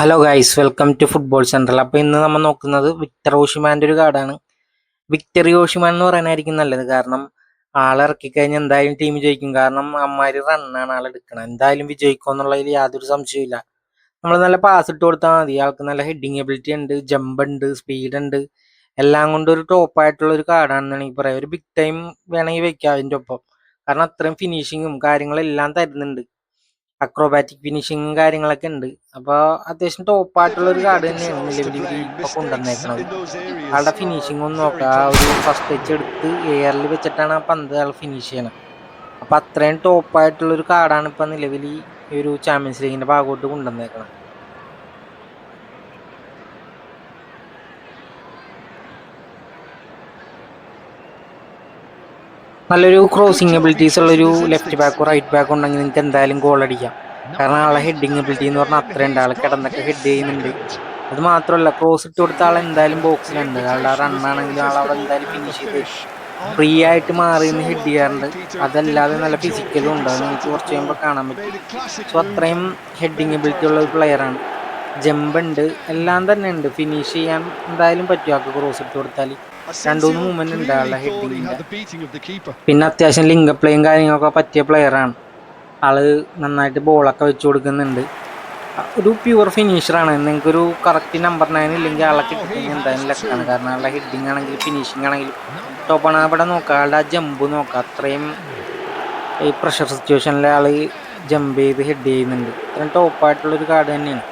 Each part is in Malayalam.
Hello guys welcome to football central അപ്പോൾ ഇന്ന് നമ്മൾ നോക്കുന്നത് വിക്ടർ ഓഷിമാന്റെ ഒരു കാർഡാണ്. വിക്ടർ ഓഷിമാൻ എന്ന് പറയാനായിരിക്കും നല്ലത്. കാരണം ആളിറക്കി ഇറക്കിക്കഴിഞ്ഞാൽ എന്തായാലും ടീം ജയിക്കും. കാരണം അമ്മാര് റണ്ണാണ് ആൾ എടുക്കണം എന്തായാലും വിജയിക്കും എന്നുള്ളതിൽ യാതൊരു സംശയമില്ല നമ്മൾ നല്ല പാസ് ഇട്ട് കൊടുത്താൽ മതി. ആൾക്ക് നല്ല ഹെഡിങ് എബിലിറ്റി ഉണ്ട് ജമ്പ് ഉണ്ട് സ്പീഡ് ഉണ്ട്. എല്ലാം കൊണ്ട് ഒരു ടോപ്പ് ആയിട്ടുള്ള ഒരു കാർഡാണെന്ന് വേണമെങ്കിൽ പറയാം. ഒരു ബിഗ് ടൈം വേണമെങ്കിൽ വെക്കാം അതിന്റെ ഒപ്പം. കാരണം അത്രയും ഫിനിഷിങ്ങും കാര്യങ്ങളെല്ലാം തരുന്നുണ്ട്. അക്രോബാറ്റിക് ഫിനിഷിങ്ങും കാര്യങ്ങളൊക്കെ ഉണ്ട്. അപ്പോൾ അത്യാവശ്യം ടോപ്പായിട്ടുള്ള ഒരു കാർഡ് തന്നെയാണ് നിലവിൽ ഇപ്പൊ കൊണ്ടുവന്നേക്കുന്നത് ആളുടെ ഫിനിഷിംഗ് ഒന്ന് നോക്കുക ആ ഒരു ഫസ്റ്റ് ടച്ച് എടുത്ത് എയറിൽ വെച്ചിട്ടാണ് ആ പന്ത് ആൾ ഫിനിഷ് ചെയ്യണം. അപ്പോൾ അത്രയും ടോപ്പായിട്ടുള്ള ഒരു കാർഡാണ് ഇപ്പൊ നിലവിൽ ഈ ഒരു ചാമ്പ്യൻസ് ലീഗിന്റെ ഭാഗമായിട്ട് കൊണ്ടുവന്നേക്കണം നല്ലൊരു ക്രോസിംഗ് എബിലിറ്റീസ് ഉള്ളൊരു ലെഫ്റ്റ് ബാക്കോ റൈറ്റ് ബാക്കോ ഉണ്ടെങ്കിൽ നിങ്ങൾക്ക് എന്തായാലും ഗോൾ അടിക്കാം. കാരണം ആളെ ഹെഡിങ് എബിലിറ്റി എന്ന് പറഞ്ഞാൽ അത്രയുണ്ട് ആൾ കിടന്നൊക്കെ ഹെഡ് ചെയ്യുന്നുണ്ട്. അത് മാത്രമല്ല ക്രോസ് ഇട്ട് കൊടുത്ത ആൾ എന്തായാലും ബോക്സിലുണ്ട് ആളുടെ റണ്ണാണെങ്കിലും ആൾ അവിടെ എന്തായാലും ഫിനിഷ് ചെയ്ത് ഫ്രീ ആയിട്ട് മാറി നിന്ന് ഹെഡ് ചെയ്യാറുണ്ട്. അതല്ലാതെ നല്ല ഫിസിക്കലും ഉണ്ട്. അത് നിങ്ങൾക്ക് കുറച്ച് കഴിയുമ്പോൾ കാണാൻ പറ്റും. സോ അത്രയും ഹെഡിങ് എബിലിറ്റി ഉള്ള ഒരു പ്ലെയറാണ് ജമ്പ് ഉണ്ട്. എല്ലാം തന്നെ ഉണ്ട്. ഫിനിഷ് ചെയ്യാൻ എന്തായാലും പറ്റും ആൾക്ക് ക്രോസ് ഇട്ട് കൊടുത്താൽ രണ്ടു മൂന്ന് മൂവ്മെന്റ് ഉണ്ട് ആളുടെ ഹെഡിങ് പിന്നെ അത്യാവശ്യം ലിങ്ക് പ്ലേയും കാര്യങ്ങളൊക്കെ പറ്റിയ പ്ലെയറാണ് ആൾ നന്നായിട്ട് ബോളൊക്കെ വെച്ച് കൊടുക്കുന്നുണ്ട്. ഒരു പ്യുവർ ഫിനിഷറാണ് നിങ്ങൾക്കൊരു കറക്റ്റ് നമ്പർ നയൻ ഇല്ലെങ്കിൽ ആളെ കിട്ടിക്കഴിഞ്ഞാൽ എന്തായാലും ലക്കാണ് കാരണം ആളുടെ ഹെഡിങ് ആണെങ്കിൽ ഫിനിഷിങ് ആണെങ്കിൽ ടോപ്പാണ് അവിടെ നോക്കുക ആളുടെ ആ ജമ്പ് നോക്കുക അത്രയും ഈ പ്രഷർ സിറ്റുവേഷനിൽ ആൾ ജമ്പ് ചെയ്ത് ഹെഡ് ചെയ്യുന്നുണ്ട്. അത്രയും ടോപ്പായിട്ടുള്ളൊരു കാർഡ് തന്നെയാണ്.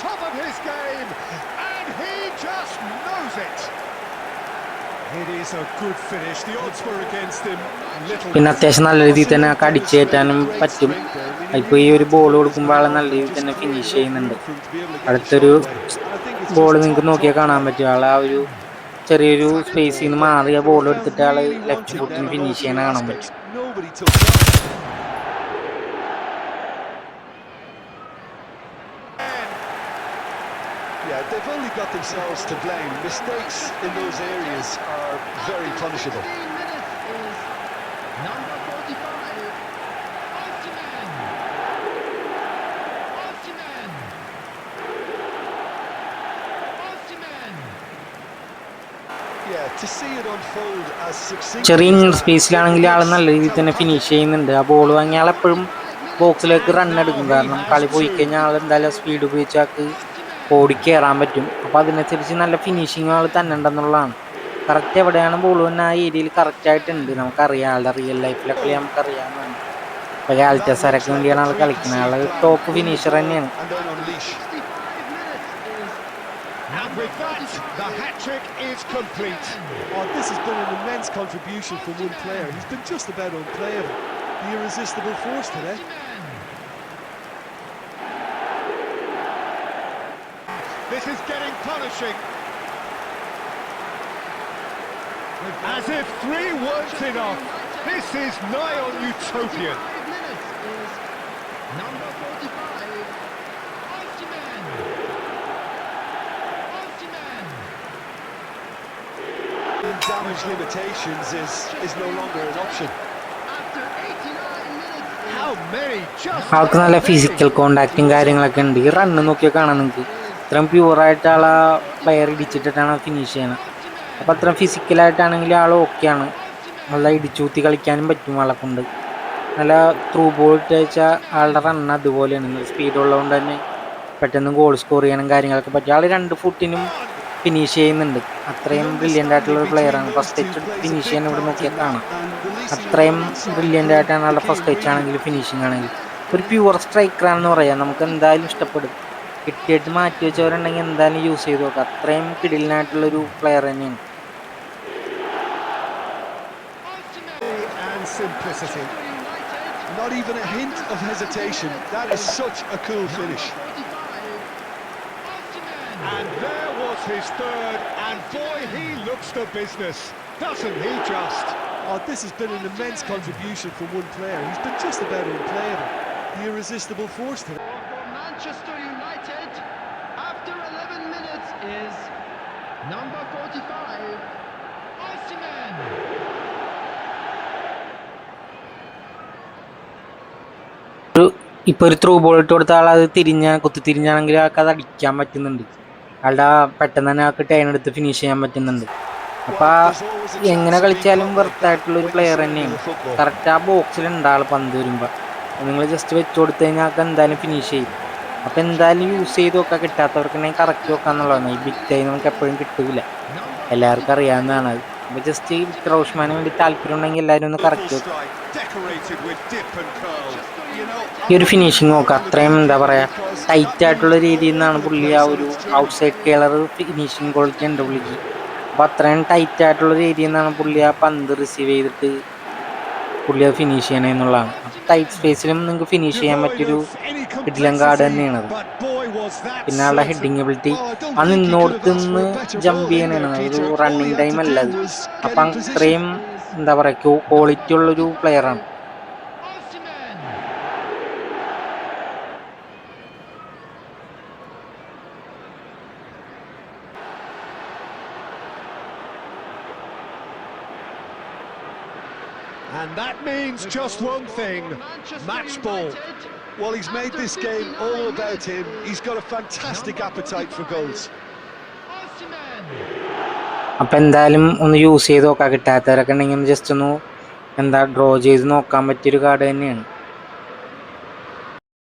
Top of his game, and he just knows it. പിന്നെ അത്യാവശ്യം നല്ല രീതിയിൽ തന്നെ ആ അടിച്ചു കയറ്റാനും പറ്റും. ഇപ്പോൾ ഈ ഒരു ബോൾ കൊടുക്കുമ്പോൾ ആളെ നല്ല രീതിയിൽ തന്നെ ഫിനിഷ് ചെയ്യുന്നുണ്ട്. അടുത്തൊരു ബോൾ നിങ്ങൾക്ക് നോക്കിയാൽ കാണാൻ പറ്റും. ആളെ ആ ഒരു ചെറിയൊരു സ്പേസിൽ നിന്ന് മാറിയ ബോൾ എടുത്തിട്ട് ആൾ ലെഫ്റ്റ് ഫുട്ടിന് ഫിനിഷ് ചെയ്യണ കാണാൻ പറ്റും. Yeah, they've only got themselves to blame. Mistakes in those areas are very punishable. Number 45, Osimhen. Osimhen. Osimhen. Yeah, to see it unfold as succinctly ചെറിയ ഇന്നർ സ്പേസിലാണെങ്കിൽ ആൾ നല്ല രീതിയിൽ തന്നെ ഫിനിഷ് ചെയ്യുന്നുണ്ട് ആ ബോൾ വാങ്ങിയ ആളെപ്പോഴും ബോക്സിലേക്ക് റൺ എടുക്കും കാരണം കളി പോയി കഴിഞ്ഞാൽ ആൾ എന്തായാലും സ്പീഡ് ഉപയോഗിച്ച് ആൾക്ക് ഓടിക്കേറാൻ പറ്റും അപ്പോൾ അതിനനുസരിച്ച് നല്ല ഫിനിഷിങ്ങുകൾ തന്നെ ഉണ്ടെന്നുള്ളതാണ് കറക്റ്റ് എവിടെയാണ് ബോളുവന്ന ആ ഏരിയയിൽ കറക്റ്റായിട്ടുണ്ട് നമുക്കറിയാം ആളുടെ റിയൽ ലൈഫിലൊക്കെ നമുക്കറിയാം ഇപ്പോൾ ഗാലറ്റ സരക്ക് വേണ്ടിയാണ് ആൾ കളിക്കുന്നത് ആൾ ടോപ്പ് ഫിനിഷർ തന്നെയാണ് And with that, the hat trick is complete. Oh, this has been an immense contribution from one player. He's been just about unplayable. The irresistible force. This is getting punishing. As if three weren't enough. This is nigh on utopian. Minutes is number 45, Osimhen. Osimhen. Damage limitations is, is no longer an option. After 89 minutes How many just ആൾക്ക് നല്ല ഫിസിക്കൽ കോണ്ടാക്റ്റും കാര്യങ്ങളൊക്കെ ഉണ്ട് ഈ റണ്ണ് നോക്കിയാൽ കാണാം നിങ്ങൾക്ക് ഇത്രയും പ്യുവറായിട്ട് ആ പ്ലെയർ ഇടിച്ചിട്ടിട്ടാണ് ഫിനിഷ് ചെയ്യണത് അപ്പോൾ അത്രയും ഫിസിക്കലായിട്ടാണെങ്കിൽ ആൾ ഓക്കെയാണ് നല്ല ഇടിച്ചൂത്തി കളിക്കാനും പറ്റും ആളെ നല്ല ത്രൂ ബോൾ ഇട്ട് വെച്ചാൽ ആളുടെ റണ്ണ് അതുപോലെയാണ്. സ്പീഡ് ഉള്ളതുകൊണ്ട് തന്നെ പെട്ടെന്ന് ഗോൾ സ്കോർ ചെയ്യാനും കാര്യങ്ങളൊക്കെ പറ്റും. ആൾ രണ്ട് ഫുട്ടിനും ഫിനിഷ് ചെയ്യുന്നുണ്ട്. അത്രയും ബ്രില്യന്റ് ആയിട്ടുള്ള ഒരു പ്ലെയറാണ് ഫസ്റ്റ് ടച്ച് ഫിനിഷ് ചെയ്യാൻ ഇവിടെ നോക്കിയാൽ കാണാം. അത്രയും ബ്രില്യന്റ് ആയിട്ടാണ് ആളുടെ ഫസ്റ്റ് ടച്ച് ആണെങ്കിലും ഫിനിഷിംഗ് ആണെങ്കിലും. ഒരു പ്യുവർ സ്ട്രൈക്കറാണെന്ന് പറയാം. നമുക്ക് എന്തായാലും ഇഷ്ടപ്പെടും. കിട്ടിയിട്ട് മാറ്റി വെച്ചവരുണ്ടെങ്കിൽ എന്തായാലും യൂസ് ചെയ്ത് നോക്കാം അത്രയും കിടിലിനായിട്ടുള്ളൊരു പ്ലെയർ തന്നെയാണ് and simplicity. Not even a hint of hesitation. That is such a cool finish. 45, Osimhen. And there was his third, and boy, he looks the business, doesn't he just? Oh, this has been an immense contribution from one player. He's been just about unplayable. The irresistible force today. For Manchester Number 45, Osimhen. ഇപ്പൊ ഒരു ത്രൂ ബോൾ ഇട്ട് കൊടുത്ത ആൾ അത് തിരിഞ്ഞ കുത്തി തിരിഞ്ഞാണെങ്കിൽ ആൾക്ക് അത് അടിക്കാൻ പറ്റുന്നുണ്ട്. ആളുടെ പെട്ടെന്ന് തന്നെ ആൾക്ക് ടൈം എടുത്ത് ഫിനിഷ് ചെയ്യാൻ പറ്റുന്നുണ്ട്. അപ്പൊ ആ എങ്ങനെ കളിച്ചാലും വെർത്തായിട്ടുള്ള ഒരു പ്ലെയർ തന്നെയാണ്. കറക്റ്റ് ആ ബോക്സിൽ ഉണ്ടാൾ പന്ത് വരുമ്പോൾ നിങ്ങൾ ജസ്റ്റ് വെച്ച് കൊടുത്തു കഴിഞ്ഞാൽ ആൾക്ക് എന്തായാലും ഫിനിഷ് ചെയ്യും. അപ്പൊ എന്തായാലും യൂസ് ചെയ്ത് നോക്കാൻ കിട്ടാത്തവർക്കുണ്ടെങ്കിൽ കറക്റ്റ് നോക്കാന്നുള്ളതാണ്. ഈ ബിഗ് ടൈം നമുക്ക് എപ്പോഴും കിട്ടൂല. എല്ലാവർക്കും അറിയാവുന്നതാണ് അത്. അപ്പൊ ജസ്റ്റ് ഈ ക്രൗഷ്മാന് വേണ്ടി താല്പര്യം ഉണ്ടെങ്കിൽ എല്ലാവരും ഒന്ന് കറക്റ്റ് നോക്കുക ഈ ഒരു ഫിനിഷിങ് നോക്കുക അത്രയും എന്താ പറയാ ടൈറ്റ് ആയിട്ടുള്ള രീതിയിൽ നിന്നാണ് പുള്ളി ആ ഒരു outside curler finishing quality ഉണ്ട് പുള്ളിക്ക്. അപ്പൊ അത്രയും ടൈറ്റ് ആയിട്ടുള്ള രീതിയിൽ നിന്നാണ് പുള്ളി ആ പന്ത് റിസീവ് ചെയ്തിട്ട് പുള്ളി അത് ഫിനിഷ് ചെയ്യണേ എന്നുള്ളതാണ്. അപ്പൊ ടൈറ്റ് സ്പേസിലും നിങ്ങൾക്ക് ഫിനിഷ് ചെയ്യാൻ പറ്റിയൊരു ഹിഡിലം കാർഡ് തന്നെയാണത്. പിന്നെ ആളുടെ ഹെഡിങ് എബിലിറ്റി ആ നിന്നോടത്ത് നിന്ന് ജമ്പ് ചെയ്യാനാണ്. ഒരു റണ്ണിങ് ടൈം അല്ല അത്. അപ്പം അത്രയും എന്താ പറയുക ക്വാളിറ്റി ഉള്ളൊരു പ്ലെയറാണ് And that means just one thing match ball. Well, he's made this game all about him. He's got a fantastic appetite for goals. അപ്പം എന്തായാലും ഒന്ന് യൂസ് ചെയ്ത് നോക്കാം കിട്ടാത്തവരൊക്കെ ഉണ്ടെങ്കിൽ ജസ്റ്റ് ഒന്ന് എന്താ ഡ്രോ ചെയ്ത് നോക്കാൻ പറ്റിയൊരു കാർഡ് തന്നെയാണ്